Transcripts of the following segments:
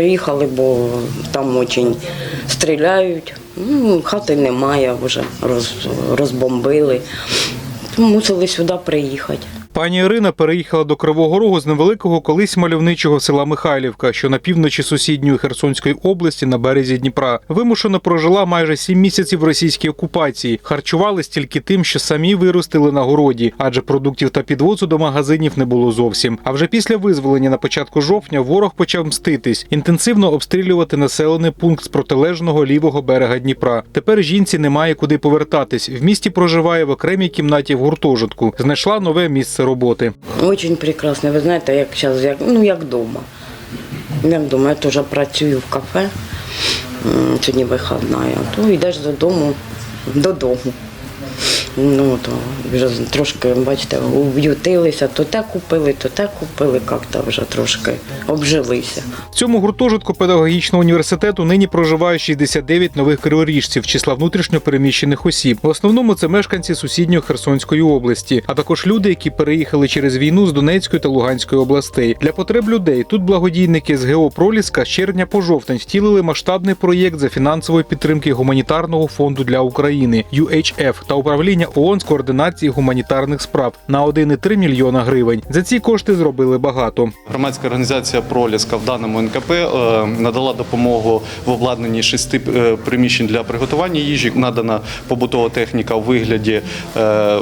приїхали, бо там дуже стріляють. Ну, хати немає вже, роз, розбомбили. Мусили сюди приїхати. Пані Ірина переїхала до Кривого Рогу з невеликого колись мальовничого села Михайлівка, що на півночі сусідньої Херсонської області на березі Дніпра. Вимушено прожила майже сім місяців російській окупації. Харчувались тільки тим, що самі виростили на городі, адже продуктів та підвозу до магазинів не було зовсім. А вже після визволення на початку жовтня ворог почав мститись, інтенсивно обстрілювати населений пункт з протилежного лівого берега Дніпра. Тепер жінці немає куди повертатись. В місті проживає в окремій кімнаті в гуртожитку. Знайшла нове місце роботи. Дуже прекрасно. Ви знаєте, як зараз, як, ну як вдома. Як вдома, я теж працюю в кафе. Сьогодні вихідна, то йдеш додому, додому. Ну, то вже трошки, бачите, ув'ютилися, то те купили, то те купили, як-то вже трошки обжилися. В цьому гуртожитку педагогічного університету нині проживає 69 нових криворіжців, числа внутрішньо переміщених осіб. В основному це мешканці сусідньої Херсонської області, а також люди, які переїхали через війну з Донецької та Луганської областей. Для потреб людей тут благодійники з ГО Проліска з червня по жовтень втілили масштабний проєкт за фінансової підтримки гуманітарного фонду для України UHF та управління ООН з координації гуманітарних справ на 1,3 мільйона гривень. За ці кошти зробили багато. Громадська організація Проліска в даному НКП е, надала допомогу в обладнанні шести е, приміщень для приготування їжі. Надана побутова техніка у вигляді е,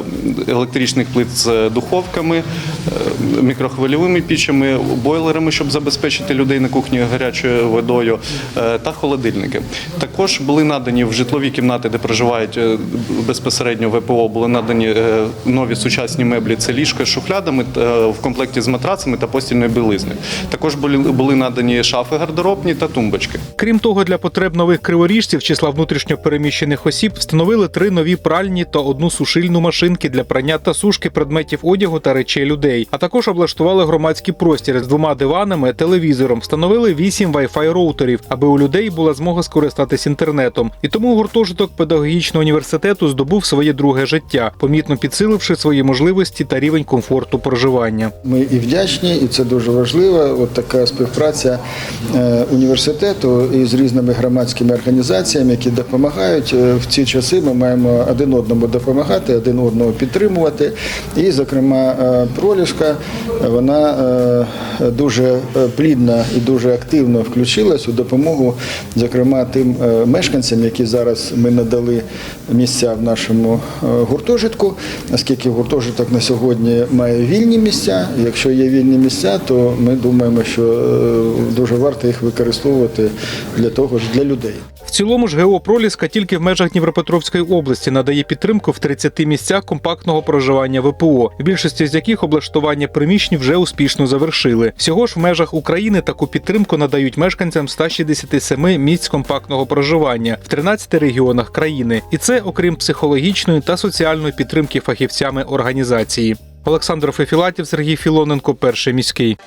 електричних плит з духовками, мікрохвильовими пічами, бойлерами, щоб забезпечити людей на кухні гарячою водою, та холодильники. Також були надані в житлові кімнати, де проживають безпосередньо ВПО, були надані е, нові сучасні меблі. Це ліжка з шухлядами е, в комплекті з матрацами та постільною білизною. Також були, надані шафи гардеробні та тумбочки. Крім того, для потреб нових криворіжців числа внутрішньо переміщених осіб встановили три нові пральні та одну сушильну машинки для прання та сушки предметів одягу та речей людей. А також облаштували громадський простір з двома диванами, телевізором, встановили вісім Wi-Fi роутерів, аби у людей була змога скористатись інтернетом. І тому гуртожиток педагогічного університету здобув своє друге життя, помітно підсиливши свої можливості та рівень комфорту проживання. Ми і вдячні, і це дуже важливо. От така співпраця е, університету із різними громадськими організаціями, які допомагають Е, в ці часи. Ми маємо один одному допомагати, один одного підтримувати. І, зокрема, е, проліжка вона дуже плідно і дуже активно включилась у допомогу, зокрема, тим мешканцям, які зараз ми надали місця в нашому гуртожитку, оскільки гуртожиток на сьогодні має вільні місця. Якщо є вільні місця, то ми думаємо, що е, дуже варто їх використовувати для того ж для людей. В цілому ж ГО Проліска тільки в межах Дніпропетровської області надає підтримку в 30 місцях компактного проживання ВПО, в більшості з яких облаштування приміщень вже успішно завершили. Всього ж в межах України таку підтримку надають мешканцям 167 місць компактного проживання в 13 регіонах країни, і це окрім психологічної та соціальної підтримки фахівцями організації. Олександр Фефілатів, Сергій Філоненко, перший міський.